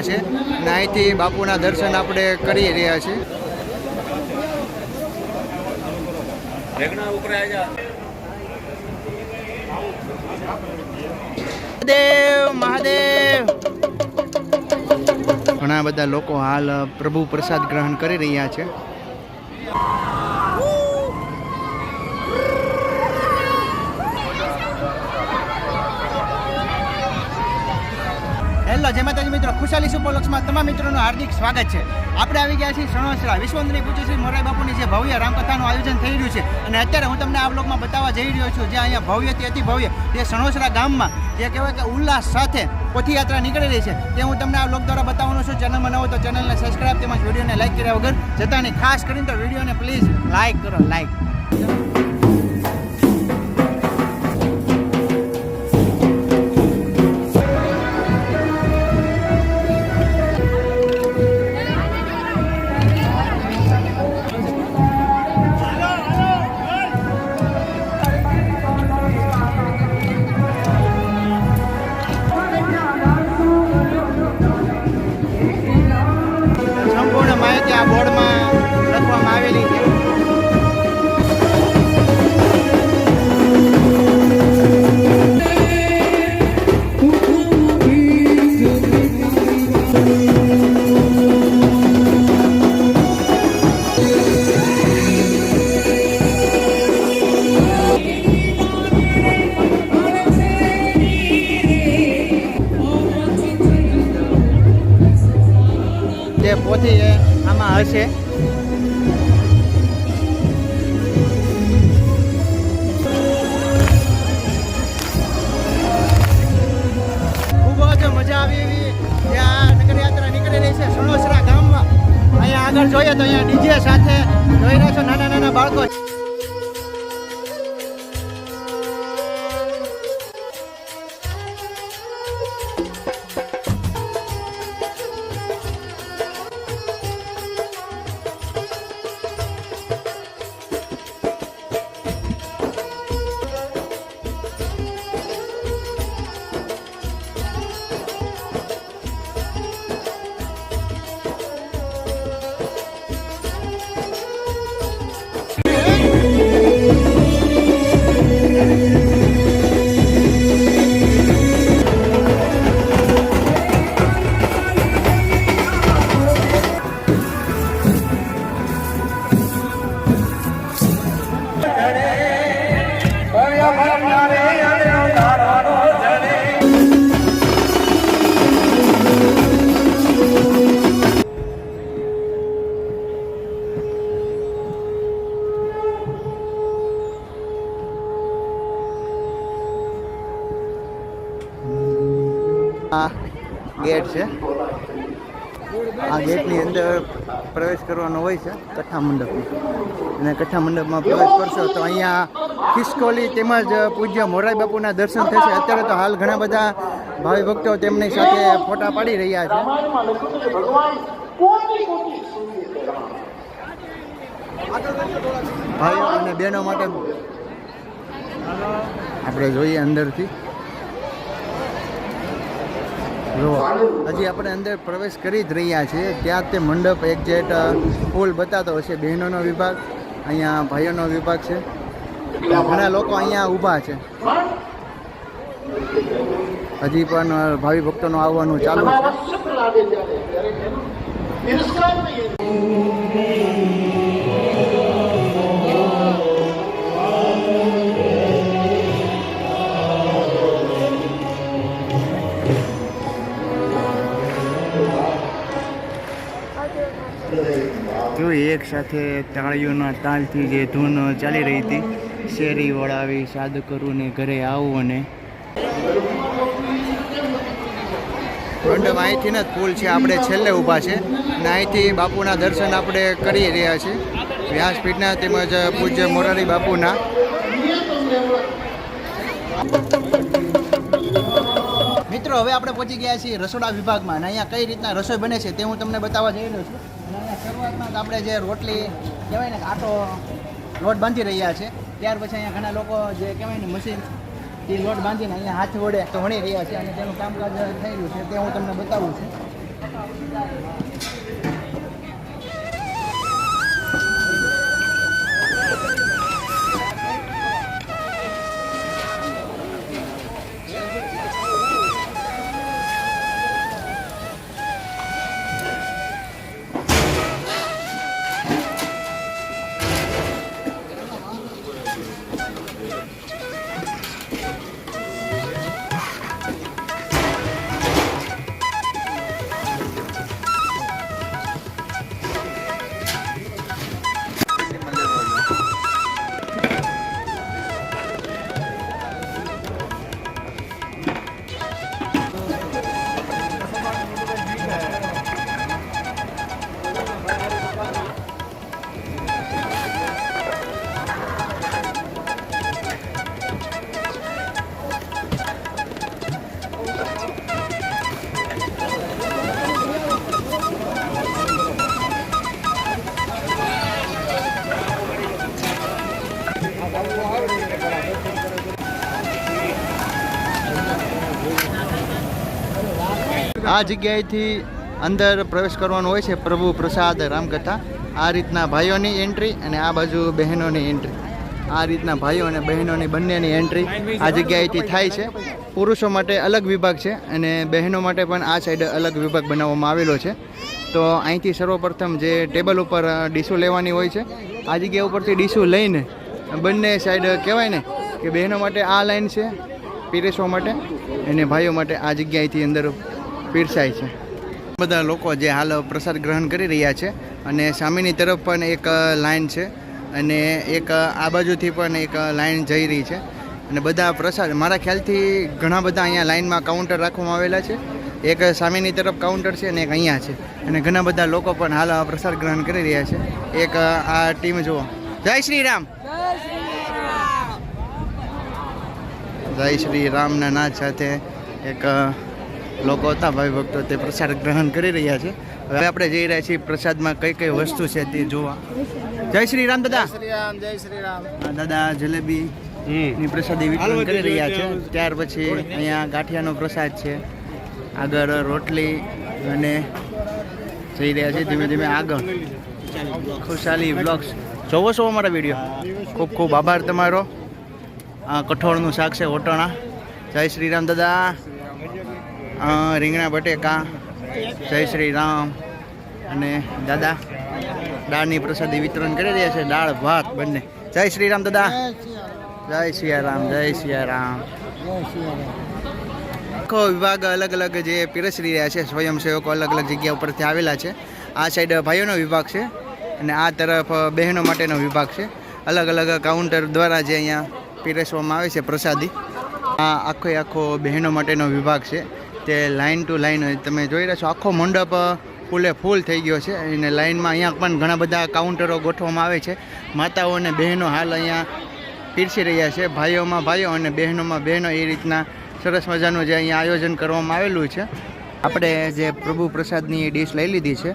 જ છે. અને અહીંથી બાપુના દર્શન આપણે કરી રહ્યા છીએ. મહાદેવ. ઘણા બધા લોકો હાલ પ્રભુ પ્રસાદ ગ્રહણ કરી રહ્યા છે. હેલો, જય માતાજી મિત્રો. ખુશાલી સુપરલોક્સમાં તમામ મિત્રોનું હાર્દિક સ્વાગત છે. આપણે આવી ગયા છીએ સણોસરા વિશ્વંદરી પૂજ્ય શ્રી મોરારી બાપુની જે ભવ્ય રામકથાનું આયોજન થઈ રહ્યું છે. અને અત્યારે હું તમને આ બ્લોગમાં બતાવવા જઈ રહ્યો છું જે અહીંયા ભવ્યથી અતિ ભવ્ય, જે સણોસરા ગામમાં જે કહેવાય કે ઉલ્લાસ સાથે પોથીયાત્રા નીકળી રહી છે, તે હું તમને આ બ્લોગ દ્વારા બતાવવાનો છું. ચેનલમાં નવો તો ચેનલને સબસ્ક્રાઇબ તેમજ વિડીયોને લાઇક કર્યા વગર. જતા નહીં ખાસ કરીને તો વિડીયોને પ્લીઝ લાઇક કરો લાઇક amor આમાં હશે. ખૂબ જ મજા આવી એવી ત્યાં નગરયાત્રા નીકળી રહી છે સણોસરા ગામમાં. અહીંયા આગળ જોઈએ તો અહીંયા ડીજે સાથે જોઈ રહ્યા છો નાના નાના બાળકો. ગેટ છે. આ ગેટની અંદર પ્રવેશ કરવાનો હોય છે કથા મંડપમાં. અને કથા મંડપમાં પ્રવેશ કરશો તો અહીંયા ખિસકોલી તેમજ પૂજ્ય મોરારી બાપુના દર્શન થશે. અત્યારે તો હાલ ઘણા બધા ભાવિ ભક્તો તેમની સાથે ફોટા પાડી રહ્યા છે. ભાઈઓ અને બહેનો માટે આપણે જોઈએ અંદરથી. જો હજી આપણે અંદર પ્રવેશ કરી જ રહ્યા છીએ. ત્યાં તે મંડપ એક્ઝેટ ફૂલ બતાતો હશે. બહેનોનો વિભાગ, અહીંયા ભાઈઓનો વિભાગ છે. ઘણા લોકો અહીંયા ઊભા છે. હજી પણ ભાવિ ભક્તોનું આવવાનું ચાલુ છે. એક સાથે તાળીઓના તાલથી જે ધૂન ચાલી રહી હતી શેરી વળાવી સાદ કરું ને ઘરે આવું અને મંડપ અહીંથી જ પુલ છે, આપણે છેલ્લે ઊભા છે. અને અહીંથી બાપુના દર્શન આપણે કરી રહ્યા છીએ. વ્યાસપીઠના તેમજ પૂજ્ય મોરારી બાપુના. મિત્રો, હવે આપણે પહોંચી ગયા છીએ રસોડા વિભાગમાં. અને અહીંયા કઈ રીતના રસોઈ બને છે તે હું તમને બતાવવા જઈ રહ્યો છું. તો આપણે જે રોટલી કહેવાય ને આટો લોટ બાંધી રહ્યા છે, ત્યાર પછી અહીંયા ઘણા લોકો જે કહેવાય ને મશીન એ લોટ બાંધીને અહીંયા હાથ વડે તો વણી રહ્યા છે અને તેનું કામકાજ થઈ રહ્યું છે, તે હું તમને બતાવું છું. આ જગ્યાએથી અંદર પ્રવેશ કરવાનો હોય છે પ્રભુ પ્રસાદ રામકથા. આ રીતના ભાઈઓની એન્ટ્રી અને આ બાજુ બહેનોની એન્ટ્રી આ રીતના ભાઈઓ અને બહેનોની બંનેની એન્ટ્રી આ જગ્યાએથી થાય છે. પુરુષો માટે અલગ વિભાગ છે અને બહેનો માટે પણ આ સાઈડ અલગ વિભાગ બનાવવામાં આવેલો છે. તો અહીંથી સર્વપ્રથમ જે ટેબલ ઉપર ડીશો લેવાની હોય છે. આ જગ્યા ઉપરથી ડીશો લઈને બંને સાઈડ કહેવાય ને કે બહેનો માટે આ લાઈન છે પીરસવા માટે અને ભાઈઓ માટે આ જગ્યાએથી અંદર પીરસાય છે. બધા લોકો જે હાલ પ્રસાદ ગ્રહણ કરી રહ્યા છે અને સામેની તરફ પણ એક લાઈન છે અને એક આ બાજુથી પણ એક લાઈન જઈ રહી છે અને બધા પ્રસાદ, મારા ખ્યાલથી ઘણા બધા અહીંયા લાઈનમાં કાઉન્ટર રાખવામાં આવેલા છે. એક સામેની તરફ કાઉન્ટર છે અને એક અહીંયા છે અને ઘણા બધા લોકો પણ હાલ પ્રસાદ ગ્રહણ કરી રહ્યા છે. એક આ ટીમ જુઓ. જય શ્રી રામ. જય શ્રી રામના નાદ સાથે એક લોકો હતા ભાઈ ભક્તો તે પ્રસાદ ગ્રહણ કરી રહ્યા છે. હવે આપણે જઈ રહ્યા છીએ પ્રસાદમાં કઈ કઈ વસ્તુ છે તે જોવા. જય શ્રી રામ દાદા. જય શ્રી રામ દાદા જલેબી ની પ્રસાદી વિતરણ કરી રહ્યા છે. ત્યાર પછી અહીંયા ગાંઠિયાનો પ્રસાદ છે. આગળ રોટલી અને જઈ રહ્યા છે ધીમે ધીમે આગળ. ખુશાલી બ્લોગ્સ જોવો છો અમારા વીડિયો? ખૂબ ખૂબ આભાર તમારો. આ કઠોળનું શાક છે ઓટણા. જય શ્રી રામ દાદા. રીંગણા બટેકા, જય શ્રી રામ. અને દાદા, દાળની પ્રસાદી વિતરણ કરી રહ્યા છે, દાળ, ભાત બંને. જય શ્રી રામ, દાદા. જય સિયારામ જય સિયારામ આખો વિભાગ અલગ અલગ જે પીરસી રહ્યા છે, સ્વયંસેવકો અલગ અલગ જગ્યા ઉપરથી આવેલા છે. આ સાઈડ ભાઈઓનો વિભાગ છે અને આ તરફ બહેનો માટેનો વિભાગ છે. અલગ અલગ કાઉન્ટર દ્વારા જે અહીંયા પીરસવામાં આવે છે પ્રસાદી. આ આખો આખો બહેનો માટેનો વિભાગ છે. તે લાઇન ટુ લાઇન તમે જોઈ રહ્યા છો, આખો મંડપ ફૂલે ફૂલ થઈ ગયો છે. અને લાઇનમાં અહીંયા પણ ઘણા બધા કાઉન્ટરો ગોઠવવામાં આવે છે. માતાઓ અને બહેનો હાલ અહીંયા પીરસી રહ્યા છે. ભાઈઓમાં ભાઈઓ અને બહેનોમાં બહેનો એ રીતના સરસ મજાનું જે અહીંયા આયોજન કરવામાં આવેલું છે. આપણે જે પ્રભુ પ્રસાદની ડીશ લઈ લીધી છે.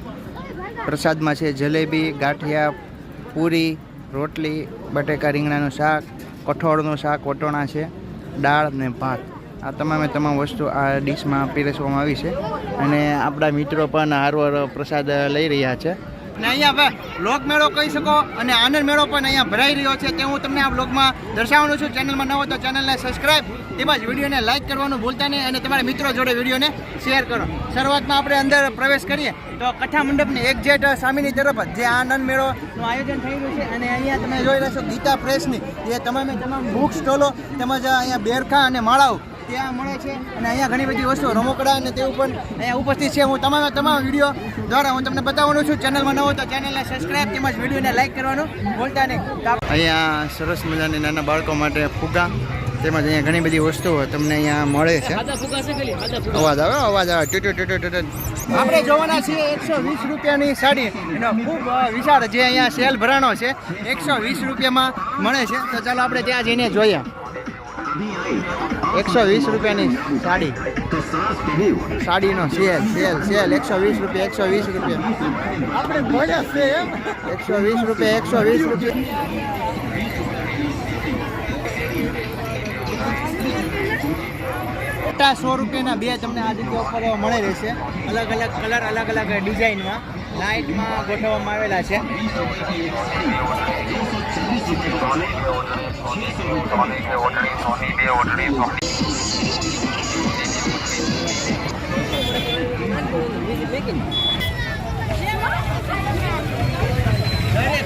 પ્રસાદમાં છે જલેબી, ગાંઠિયા, પૂરી, રોટલી, બટેકા રીંગણાનું શાક, કઠોળનું શાક, વટોણા છે, દાળ ને ભાત. આ તમામે તમામ વસ્તુ આ ડીશમાં પીરસવામાં આવી છે. અને આપણા મિત્રો પણ હારવાર પ્રસાદ લઈ રહ્યા છે. અને અહીંયા લોક મેળો કહી શકો અને આનંદ મેળો પણ અહીંયા ભરાઈ રહ્યો છે તે હું તમને આ બ્લોગમાં દર્શાવવાનું છું. ચેનલમાં ન હોય તો ચેનલને સબસ્ક્રાઈબ તેમજ વિડીયોને લાઇક કરવાનું ભૂલતા નહીં અને તમારા મિત્રો જોડે વિડીયોને શેર કરો. શરૂઆતમાં આપણે અંદર પ્રવેશ કરીએ તો કથા મંડપની એક જેટ સામેની તરફ જે આનંદ મેળોનું આયોજન થઈ રહ્યું છે અને અહીંયા તમે જોઈ રહ્યા છો ગીતા પ્રેસની, જે તમામે તમામ બુક સ્ટોલો તેમજ અહીંયા બેરખા અને માળાઓ ત્યાં મળે છે. અને અહીંયા ઘણી બધી વસ્તુઓ રમકડા અને તેવું પણ અહીંયા ઉપસ્થિત છે. હું તમામ તમામ વીડિયો દ્વારા હું તમને બતાવવાનું છું. ચેનલમાં ન હોય તો ચેનલને સબસ્ક્રાઇબ તેમજ વિડીયોને લાઈક કરવાનું બોલતા નહીં. અહીંયા સરસ મજાની નાના બાળકો માટે ફુગા તેમજ અહીંયા ઘણી બધી વસ્તુઓ તમને અહીંયા મળે છે. અવાજ આવે? અવાજ આવે. Two two two two two આપણે જોવાના છીએ એકસો વીસ રૂપિયાની સાડી. એનો ખૂબ વિશાળ જે અહીંયા સેલ ભરાણો છે એકસો વીસ રૂપિયામાં મળે છે. તો ચાલો આપણે ત્યાં જઈને જોઈએ. એકસો વીસ રૂપિયાની સાડી. સાડીનો સેલ સેલ સેલ. એકસો વીસ રૂપિયા એકસો વીસ રૂપિયા. આપણે બોલ્યા છે એકસો વીસ રૂપિયા એકસો વીસ રૂપિયા. સો રૂપિયાના બે તમને આ જગ્યા ઉપર મળે રહેશે. અલગ અલગ કલર અલગ અલગ ડિઝાઇનમાં લાઇટમાં ગોઠવવામાં આવેલા છે. દરેક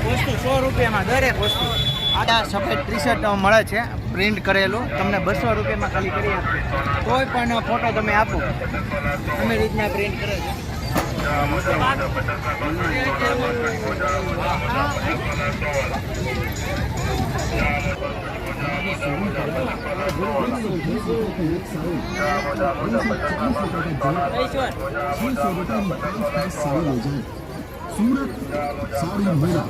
વસ્તુ સો રૂપિયામાં, દરેક વસ્તુ. આ સફેદ ટી શર્ટ મળે છે પ્રિન્ટ કરેલું. તમને બસો રૂપિયામાં ખાલી કરી આપો કોઈ પણ ફોટો તમે આપો. અમે રીતના પ્રિન્ટ કરે છે. सूरत सारी मेरा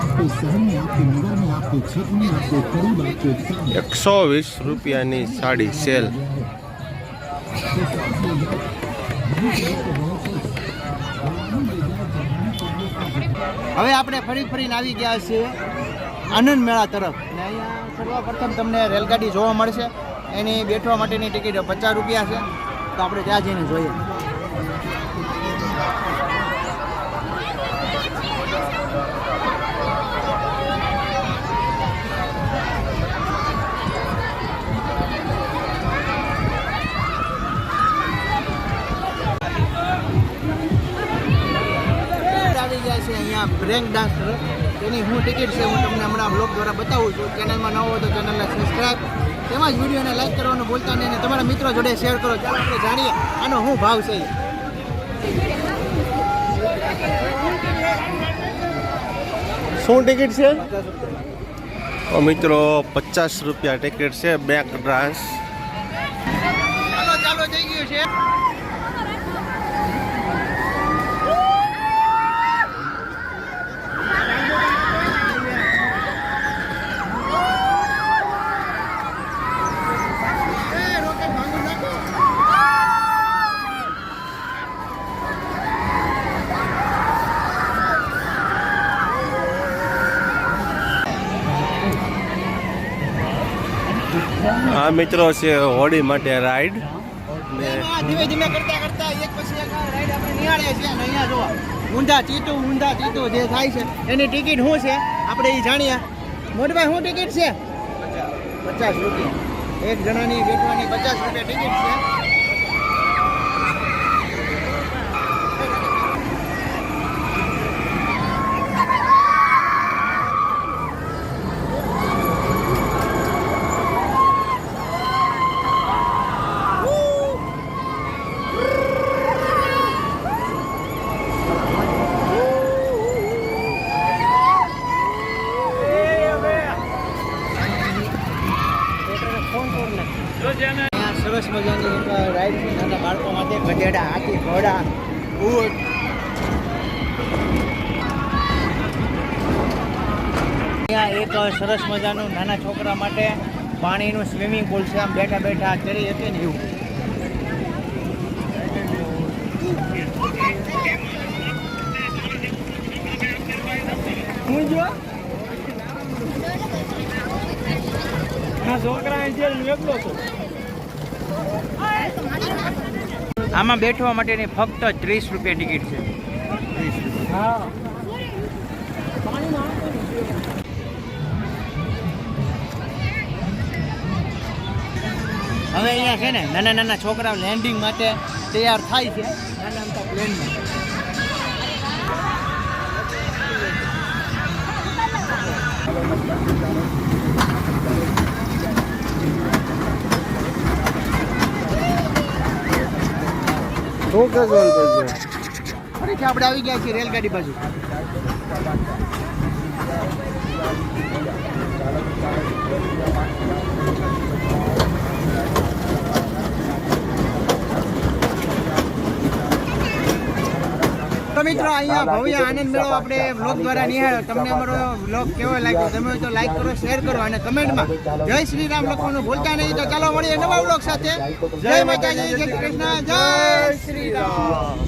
आपके शहर में आपके नगर में आपके क्षेत्र में आपके करीब आपके एक सौ वीस रुपया साड़ी सेल હવે આપણે ફરી ફરીને આવી ગયા છીએ આનંદ મેળા તરફ. અને અહીંયા સર્વપ્રથમ તમને રેલગાડી જોવા મળશે. એની બેઠવા માટેની ટિકિટ પચાસ રૂપિયા છે. તો આપણે ત્યાં જઈને જોઈએ. અહીંયા બ્રેક ડાન્સ તેની હું ટિકિટ છે હું તમને હમણાં બ્લોગ દ્વારા બતાવું છું. ચેનલમાં ન હોય તો ચેનલને સબસ્ક્રાઈબ તેમજ વિડીયોને લાઈક કરવાનું ભૂલતા નહીં અને તમારા મિત્રો જોડે શેર કરો. ચાલો આપણે જાણીએ આનો શું ભાવ છે. શું ટિકિટ છે? મિત્રો પચાસ રૂપિયા ટિકિટ છે બેક ડાન્સ. ચાલો ચાલો થઈ ગયું છે. આ મિત્રો છે હોળી માટે રાઈડ. ધીમે ધીમે કરતા કરતા એક પછી એક રાઈડ આપણે નિહાળીએ છીએ અહીંયા જોવા. ઊંધા ચીતું ઊંધા ચીતું જે થાય છે. એની ટિકિટ શું છે? આપણે એ જાણીએ. મોટભાઈ, શું ટિકિટ છે? પચાસ. રૂપિયા. એક જણાની બેઠવાની પચાસ રૂપિયા ટિકિટ છે અહીંયા સરસ મજાની એક રાઈડ છે નાના બાળકો માટે ગધેડા હાથી ઘોડા ઊંટ અહીંયા એક સરસ મજાનું નાના છોકરા માટે પાણીનું સ્વિમિંગ પુલ છે. આમ બેઠા બેઠા ચડી હતી ને એવું. હું આમાં બેઠવા માટેની ફક્ત ત્રીસ રૂપિયા ટિકિટ છે. હવે અહીંયા છે ને નાના નાના છોકરાઓ લેન્ડિંગ માટે તૈયાર થાય છે. નાના નાના પ્લેનમાં શું કે ફરીથી આપણે આવી ગયા છીએ રેલગાડી બાજુ. તો મિત્રો અહીંયા ભવ્ય આનંદ મેળો આપણે બ્લોગ દ્વારા નિહાળ્યો. તમને અમારો બ્લોગ કેવો લાગ્યો તમે તો લાઈક કરો શેર કરો અને કમેન્ટમાં જય શ્રી રામ લખવાનું ભૂલતા નહીં. તો ચાલો મળીએ નવા બ્લોગ સાથે. જય માતાજી જય કૃષ્ણ જય શ્રી રામ